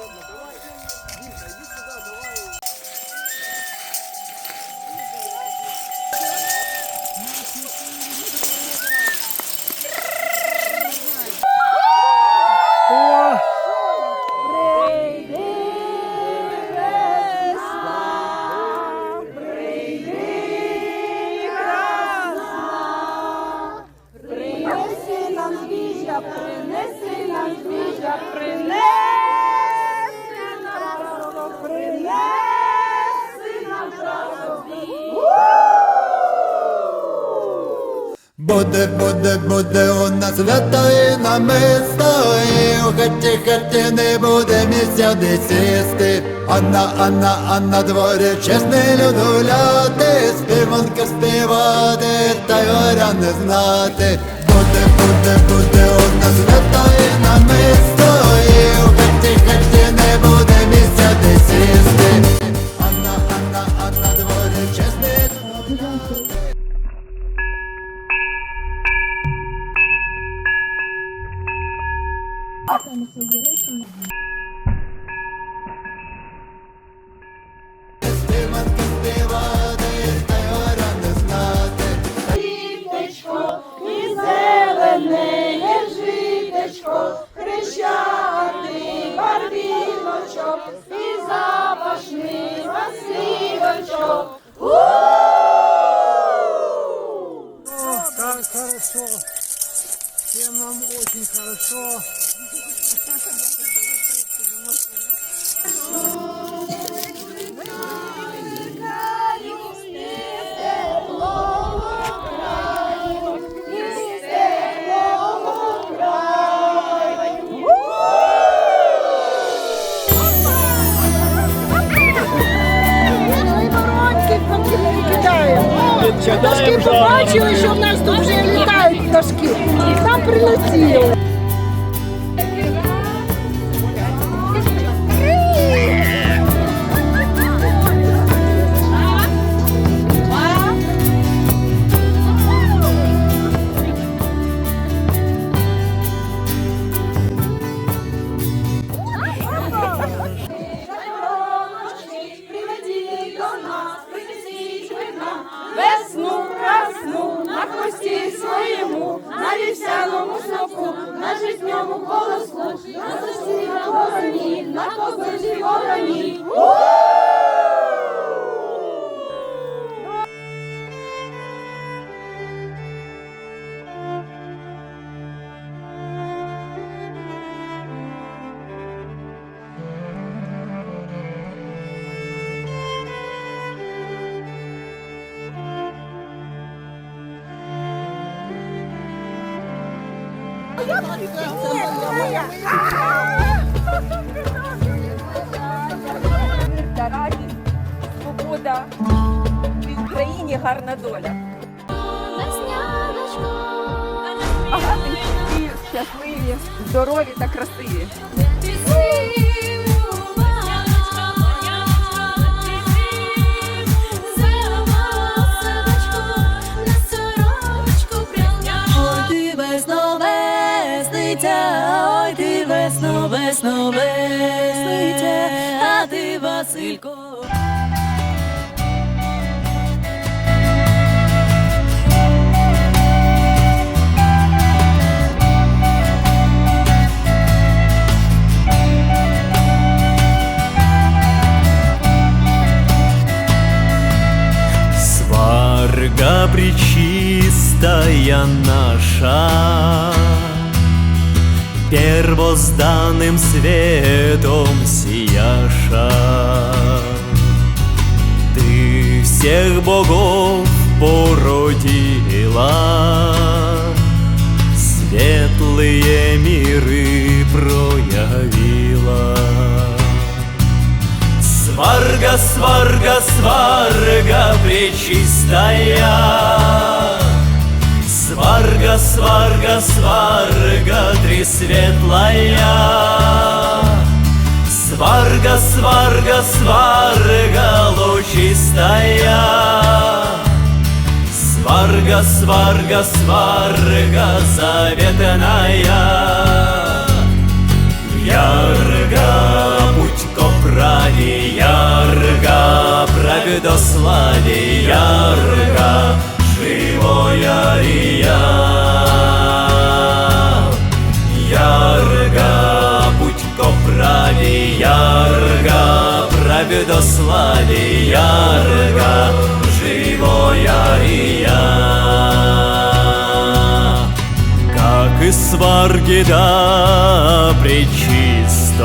Ладно, давай. Буде, буде, буде у нас свято і намисто, і у хаті хаті не буде місця де сісти. Анна, Анна, а на, дворі чесний люд гуляти, співанка співати, та й горя не знати. Буде, буде, буде у нас свято і намисто, саме свої речення. Житечко, і зелене житечко, хрещати барвіночок, і запашний василочок. Очень хорошо. Пташки побачили, що в нас тут вже літають пташки. Там прилетіли. на житньому колоску, на сосі на вороні, на кобилі вороні. Та радість, свобода в Україні гарна доля. Багаті щасливі, здорові та красиві. Весниця, ой, ти весно, весно весниця, а ти Василько. Сварга пречистая наша, Первозданным светом сияша. Ты всех богов породила, Светлые миры проявила. Сварга, сварга, сварга пречистая Сварга, сварга, сварга пресветлая. Сварга, сварга, сварга лучистая. Сварга, сварга, сварга заветная. Ярга, путько прави, ярга, праведослави, ярга. Славі ярга, живоя и я. Как и сваргида пречистой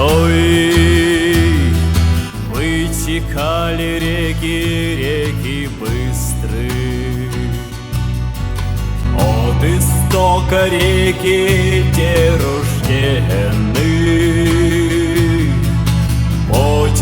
Вытекали реки, реки быстрые От истока реки те рождены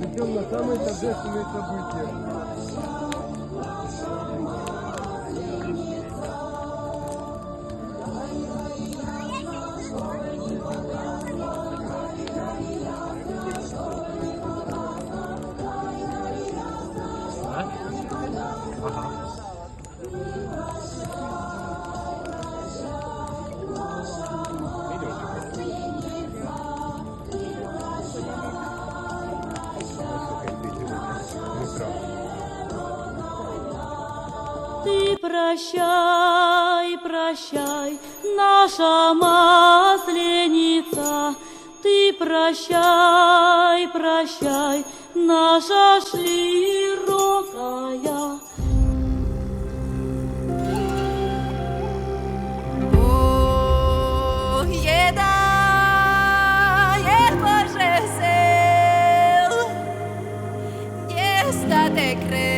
Идем на самые торжественные события. ты прощай, прощай, наша масленица. Ты прощай, прощай, наша широкая. Te creo.